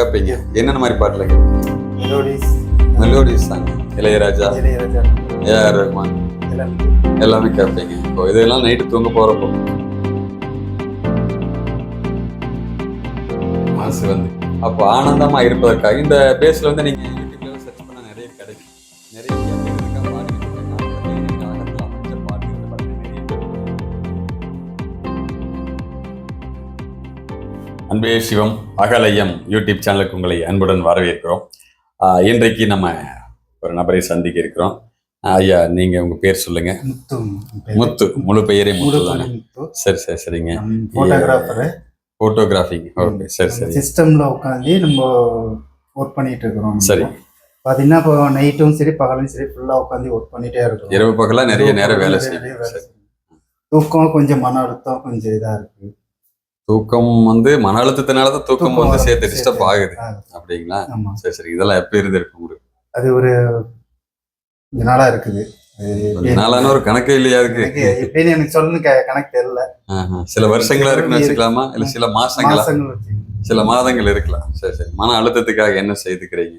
கேட்பீங்க என்னென்ன மாதிரி பாட்டுல கேட்பீங்க melodies melodies song Ilaiyaraaja. Ilaiyaraaja. A R Rahman எல்லாமே. கேட்பீங்க இப்போ இதெல்லாம் நைட்டு தூங்க போறப்போ. மனசு வந்து அப்போ ஆனந்தமா இருப்பதற்காக இந்த பேஸ்ல வந்து நீங்க அன்பே சிவம் அகலயம் யூடியூப் சேனலுக்கு உங்களை அன்புடன் வரவேற்கிறோம். இன்றைக்கு நம்ம ஒரு நபரை சந்திக்க இருக்கிறோம். ஐயா நீங்க உங்க பேர் சொல்லுங்க. முத்து முத்து முழு பெயரே முத்து தானே? சரி சரி சரிங்க. போட்டோகிராஃபிங் ஓகே சரி சரி சிஸ்டம்ல உட்காந்து நம்ம ஒர்க் பண்ணிட்டு இருக்கிறோம். சரி. பாத்தீங்கன்னா இப்போ நைட்டும் சரி பகலும் சரி ஃபுல்லா உட்காந்து ஒர்க் பண்ணிட்டே இருக்கிறோம். இரவு பகலா நிறைய நேரம் வேலை செய்யும். தூக்கம் கொஞ்சம் மன அழுத்தம் கொஞ்சம் இதா இருக்கு. தூக்கம் வந்து மன அழுத்தத்தினால தான் தூக்கம் வந்து. சேர்த்து டிஸ்டர்ப் ஆகுது. அப்படிங்களா? சரி சரி. இதெல்லாம் எப்ப இருந்து இருக்கு உங்களுக்கு? அது ஒரு நாளா இருக்குது. நாளான ஒரு கணக்கே இல்லையா இருக்கு? எனக்கு எப்படின்னு எனக்கு சொல்லணும் கணக்கு தெரியல. சில வருஷங்களா இருக்குன்னு வச்சுக்கலாமா? இல்ல சில மாசங்களா? சில மாதங்கள் இருக்கலாம். சரி சரி. மன அழுத்தத்துக்காக என்ன செய்துக்கிறீங்க?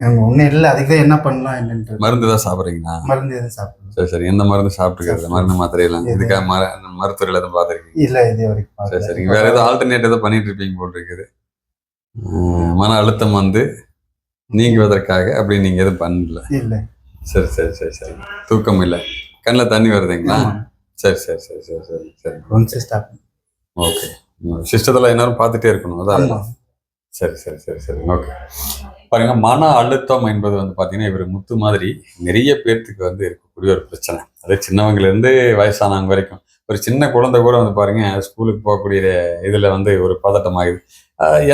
ஒண்ணும் இல்லை. அதுக்கு தான் என்ன பண்ணலாம் என்னன்றது. மருந்து தான் சாப்பிடுறீங்களா? மருந்து எதுவும் சாப்பிடணும் சரி சரி. எந்த மருந்து சாப்பிட்டுக்கிறது? மருந்து மாத்திரையெல்லாம்? இதுக்காக மர மருத்துவர்கள் எதுவும் பார்த்துருக்கீங்க இல்ல இது வரைக்கும் சரி. சரிங்க வேற ஏதோ ஆல்டர்னேட் ஏதோ பண்ணிட்டு இருப்பீங்க போல் இருக்குது. மன அழுத்தம் வந்து நீங்குவதற்காக அப்படி நீங்க எதுவும் பண்ணல. இல்ல. சரி சரி சரி சரி. தூக்கம் இல்லை. கண்ணில் தண்ணி வருதுங்களா. சரி சரி சரி சரி சரி சரி. ஓகே சிஸ்டத்தில் எல்லாரும் பார்த்துட்டே இருக்கணும். அதான். சரி சரி சரி சரி. ஓகே பாருங்க மன அழுத்தம் என்பது வந்து பார்த்தீங்கன்னா இவர் முத்து மாதிரி நிறைய பேர்த்துக்கு வந்து இருக்கக்கூடிய ஒரு பிரச்சனை. அது சின்னவங்கலேருந்து வயசானவங்க வரைக்கும். ஒரு சின்ன குழந்தை கூட வந்து பாருங்க ஸ்கூலுக்கு போகக்கூடிய இதில் வந்து ஒரு பதட்டம் ஆகுது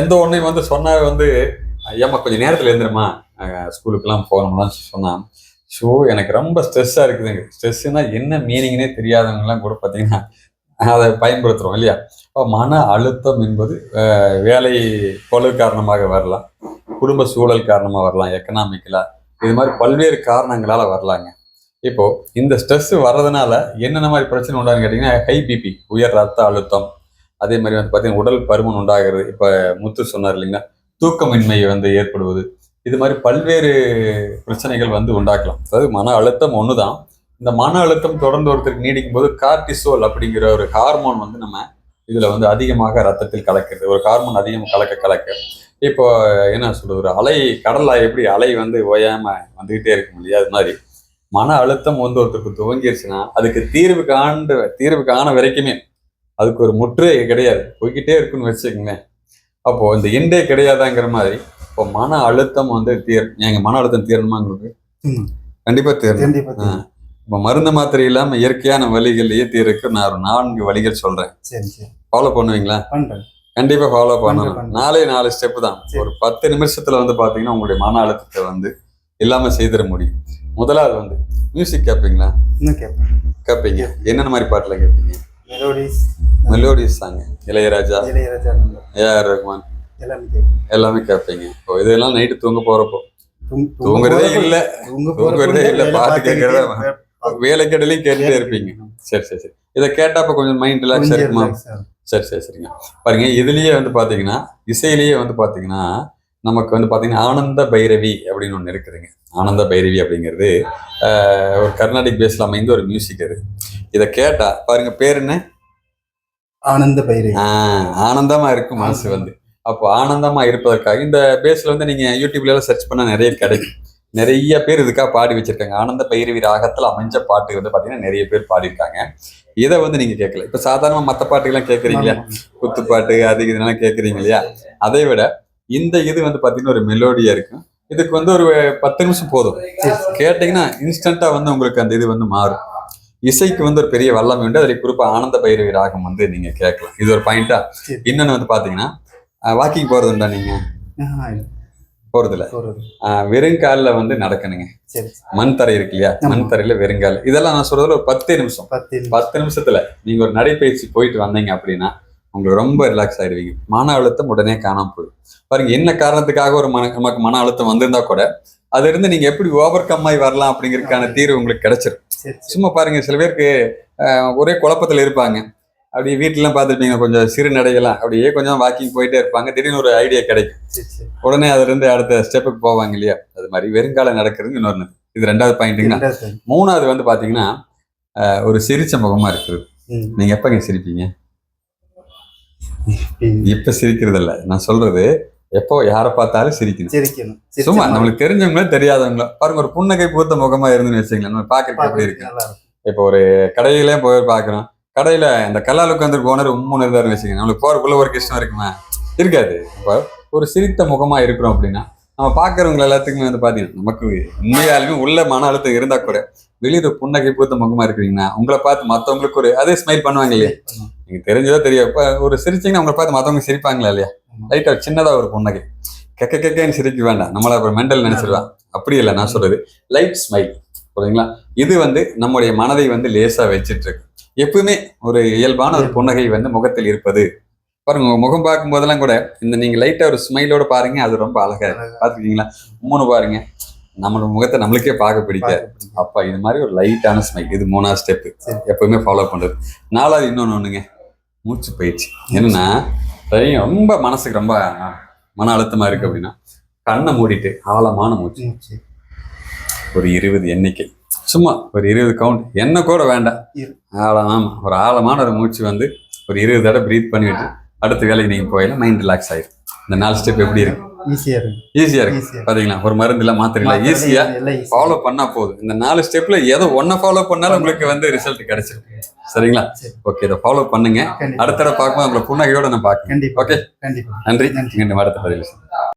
எந்த ஒன்றையும் வந்து சொன்னால் வந்து ஏமா கொஞ்சம் நேரத்தில் எழுந்துருமா ஸ்கூலுக்கெல்லாம் போகணும்லாம் சொன்னால் ஸோ எனக்கு ரொம்ப ஸ்ட்ரெஸ்ஸாக இருக்குதுங்க. ஸ்ட்ரெஸ்ஸுனா என்ன மீனிங்னே தெரியாதவங்கலாம் கூட பார்த்தீங்கன்னா அதை பயன்படுத்துகிறோம் இல்லையா? இப்போ மன அழுத்தம் என்பது வேலை கொலை காரணமாக வரலாம் குடும்ப சூழல் காரணமாக வரலாம் எக்கனாமிக்கலாக இது மாதிரி பல்வேறு காரணங்களால் வரலாங்க. இப்போ இந்த ஸ்ட்ரெஸ் வர்றதுனால என்னென்ன மாதிரி பிரச்சனை உண்டான்னு கேட்டிங்கன்னா ஹை பிபி உயர் ரத்த அழுத்தம். அதே மாதிரி வந்து பார்த்தீங்கன்னா உடல் பருமன் உண்டாகிறது. இப்போ முத்து சொன்னார் இல்லைங்களா தூக்கமின்மை வந்து ஏற்படுவது. இது மாதிரி பல்வேறு பிரச்சனைகள் வந்து உண்டாக்கலாம். அதாவது மன அழுத்தம் ஒன்று தான் இந்த மன அழுத்தம் தொடர்ந்து ஒருத்தருக்கு நீடிக்கும் போது கார்டிசோல் அப்படிங்கிற ஒரு ஹார்மோன் வந்து நம்ம இதுல வந்து அதிகமாக ரத்தத்தில் கலக்கிறது. ஒரு ஹார்மோன் அதிகம் கலக்க கலக்க. இப்போ என்ன சொல்றது? ஒரு அலை கடல்ல எப்படி அலை வந்து ஓயாம வந்துகிட்டே இருக்கும் இல்லையா? அது மாதிரி. மன அழுத்தம் வந்து ஒருத்தருக்கு துவங்கிருச்சுன்னா அதுக்கு தீர்வு காண்டு தீர்வு காண வரைக்குமே அதுக்கு ஒரு முற்றே கிடையாது. போய்கிட்டே இருக்குன்னு வச்சுக்கோங்களேன். அப்போ இந்த எண்டே கிடையாதாங்கிற மாதிரி இப்போ மன அழுத்தம் வந்து தீர் எங்க மன அழுத்தம் தீரணுமா உங்களுக்கு ம். கண்டிப்பா தீரணும். இப்போ மருந்து மாத்திரை இல்லாம இயற்கையான வழிகள்லயே தீர்க்கு நான் நான்கு வழிகள் சொல்றேன். சரி சரி. ஃபாலோ பண்ணுவீங்களா? பண்றேன். கண்டிப்பா ஃபாலோ பண்ணணும். நாலே நாலு ஸ்டெப் தான். ஒரு பத்து நிமிஷத்துல வந்து பாத்தீங்கன்னா உங்களுடைய மன அழுத்தத்தை வந்து இல்லாம செய்திட முடியும். முதலாவது வந்து மியூசிக் கேட்பீங்களா இன்னும் கேட்பேன் கேட்பீங்க என்னென்ன மாதிரி பாட்டுல கேட்பீங்க melodies melodies song Ilaiyaraaja. Ilaiyaraaja A R Rahman எல்லாமே கேட்பேன் எல்லாமே கேட்பீங்க இப்போ இதெல்லாம் நைட்டு தூங்க போறப்போ. தூங்க- தூங்க தூங்குறதே இல்ல. தூங்க தூங்குறதே இல்ல, பாட்டு கேட்கறதா? வேலைக்கடையிலையும் கேட்டுட்டே இருப்பீங்க. சரி சரி சரி. இதை கேட்டப்ப கொஞ்சம் மைண்ட் ரிலாக்ஸ் இருக்குமா. சரி சரி சரிங்க. பாருங்க இதுலயே வந்து பாத்தீங்கன்னா இசையிலேயே வந்து பாத்தீங்கன்னா நமக்கு வந்து பாத்தீங்கன்னா ஆனந்த பைரவி அப்படின்னு ஒன்று இருக்குதுங்க. ஆனந்த பைரவி அப்படிங்கிறது ஒரு கர்நாடிக் பேஸ்ல அமைந்த ஒரு மியூசிக் அது. இதை கேட்டா பாருங்க பேர் என்ன? ஆனந்த பைரவி. ஆஹ், ஆனந்தமா இருக்கும் மனசு வந்து. அப்போ ஆனந்தமா இருப்பதற்காக இந்த பேஸ்ல வந்து நீங்க யூடியூப்ல எல்லாம் சர்ச் பண்ணா நிறைய கிடைக்கும். நிறைய பேர் இதுக்காக பாடி வச்சிருக்காங்க. ஆனந்த பைரவி ராகத்துல அமைஞ்ச பாட்டு வந்து பாத்தீங்கன்னா நிறைய பேர் பாடியிருக்காங்க. இதை வந்து நீங்க கேட்கல. இப்ப சாதாரணமா மத்த பாட்டுகள்லாம் கேட்கறீங்களா ஆமா. குத்துப்பாட்டு அது இதெல்லாம் கேட்குறீங்க இல்லையா அதை விட இந்த இது வந்து பார்த்தீங்கன்னா ஒரு மெலோடியா இருக்கும் இதுக்கு வந்து ஒரு பத்து நிமிஷம் போதும். கேட்டிங்கன்னா இன்ஸ்டண்டா வந்து உங்களுக்கு அந்த இது வந்து மாறும். இசைக்கு வந்து ஒரு பெரிய வல்லமை உண்டு. அதில் குறிப்பாக ஆனந்த பைரவி ராகம் வந்து நீங்க கேட்கலாம். இது ஒரு பாயிண்டா சரி. இன்னொன்று வந்து பார்த்தீங்கன்னா வாக்கிங் போறது உண்டா நீங்க? ஆஹா, இல்ல. போறதுல போறது. வெறுங்காலில் வந்து நடக்கணுங்க. மண் தரை இருக்கு இல்லையா. மண் தரையில வெறுங்கால். இதெல்லாம் நான் சொல்றதுல ஒரு பத்தே நிமிஷம். பத்து நிமிஷத்துல நீங்க ஒரு நடைப்பயிற்சி போயிட்டு வந்தீங்க அப்படின்னா உங்களுக்கு ரொம்ப ரிலாக்ஸ் ஆயிடுவீங்க. மன அழுத்தம் உடனே காணாம போயிடும். பாருங்க என்ன காரணத்துக்காக ஒரு மன நமக்கு மன அழுத்தம் வந்திருந்தா கூட அது இருந்து நீங்க எப்படி ஓவர் கம் ஆகி வரலாம் அப்படிங்கறதுக்கான தீர்வு உங்களுக்கு கிடைச்சிரும். சரி சரி. சும்மா பாருங்க சில பேருக்கு ஒரே குழப்பத்துல இருப்பாங்க. அப்படியே வீட்டிலாம் பார்த்துருப்பீங்க கொஞ்சம் சிறு நடைகள்லாம் அப்படியே கொஞ்சம் வாக்கிங் போயிட்டே இருப்பாங்க. திடீர்னு ஒரு ஐடியா கிடைக்கும். உடனே அதுல இருந்து அடுத்த ஸ்டெப்புக்கு போவாங்க இல்லையா? அது மாதிரி வெறுங்கால நடக்கிறது இன்னொன்று இது ரெண்டாவது பாயிண்ட்டுங்கன்னா. மூணாவது வந்து பாத்தீங்கன்னா அஹ், ஒரு சிரிச்ச முகமா இருக்குது. நீங்க எப்பங்க சிரிப்பீங்க. இப்ப சிரிக்கிறது இல்ல நான் சொல்றது எப்போ யாரை பார்த்தாலும் சிரிக்கணும். சிரிக்கணும். சும்மா நம்மளுக்கு தெரிஞ்சவங்களோ தெரியாதவங்களோ பாருங்க ஒரு புன்னகை பூத்த முகமா இருந்துன்னு வச்சுங்களேன் நம்ம பாக்குறதுக்கு எப்படி இருக்கு? இப்போ ஒரு கடையிலே போய் பார்க்குறோம். கடையில இந்த கல்லால் உட்காந்து ஓனர் உம்முன்னு இருந்தாருன்னு வச்சுக்கோங்க. நம்மளுக்கு போறதுக்குள்ள ஒரு கஷ்டம் இருக்குமா. இருக்காது. இப்போ ஒரு சிரித்த முகமா இருக்கிறோம் அப்படின்னா நம்ம பார்க்கறவங்க எல்லாத்துக்குமே வந்து பார்த்தீங்கன்னா நமக்கு உண்மையாலுமே உள்ள மன அழுத்தம் இருந்தா கூட வெளியில புன்னகை பூத்த முகமா இருக்கிறீங்கன்னா உங்களை பார்த்து மற்றவங்களுக்கு ஒரு அதே ஸ்மைல் பண்ணுவாங்க இல்லையா? நீங்க தெரிஞ்சதோ தெரியும். இப்போ ஒரு சிரிச்சீங்கன்னா உங்களை பார்த்து மற்றவங்க சிரிப்பாங்களா இல்லையா. லைட்டா சின்னதா ஒரு புன்னகை. கெக்க கெக்கன்னு சிரிக்க வேண்டாம். நம்மள அப்புறம் மெண்டல் நினைச்சிருவான். அப்படி இல்லை நான் சொல்றது லைட் ஸ்மைல் புரியுதுங்களா? இது வந்து நம்முடைய மனதை வந்து லேசா வச்சிட்டு இருக்கு. எப்பவுமே ஒரு இயல்பான ஒரு புன்னகை வந்து முகத்தில் இருப்பது. பாருங்க உங்க முகம் பார்க்கும் போதெல்லாம் கூட இந்த நீங்க லைட்டா ஒரு ஸ்மைலோட பாருங்க அது ரொம்ப அழகா பாத்துருக்கீங்களா மூணு பாருங்க நம்மளோட முகத்தை நம்மளுக்கே பார்க்க பிடிக்காது. பார்க்கறதுக்கு. அப்ப இது மாதிரி ஒரு லைட்டான ஸ்மைல் இது மூணாவது ஸ்டெப் சரி. எப்பவுமே ஃபாலோ பண்றது. நாலாவது இன்னொன்னு ஒண்ணுங்க மூச்சு பயிற்சி. என்னன்னா ரொம்ப மனசுக்கு ரொம்ப மன அழுத்தமா இருக்கு அப்படின்னா கண்ணை மூடிட்டு ஆழமான மூச்சு. ஒரு இருபது எண்ணிக்கை. சும்மா ஒரு இருபது கவுண்ட் என்ன கூட வேண்டாம். ஆழம் ஒரு ஆழமான ஒரு மூச்சு வந்து ஒரு இருபது தடவை ப்ரீத் பண்ணிவிட்டு அடுத்த வேலைக்கு நீங்க போயிடலாம் மைண்ட் ரிலாக்ஸ் ஆயிடும் இந்த நாலு ஸ்டெப் எப்படி இருக்கு? ஈஸியா இருக்கும் ஈஸியா இருக்கு. ஈஸியா பாத்தீங்களா? ஒரு மருந்து இல்ல மாத்திரை இல்ல. ஈஸியா எல்லாம் easy. ஃபாலோ பண்ணா போதும். இந்த நாலு ஸ்டெப்ல ஏதோ ஒன்ன ஃபாலோ பண்ணாலும் உங்களுக்கு வந்து ரிசல்ட் கிடைச்சிரும். சரிங்களா? சரி. ஓகே இதை ஃபாலோ பண்ணுங்க. அடுத்த தடவை பார்க்கும்போது உங்களை புன்னகையோட நான் கண்டிப்பா. ஓகே நன்றி. நன்றி. அடுத்த சந்திப்போம்.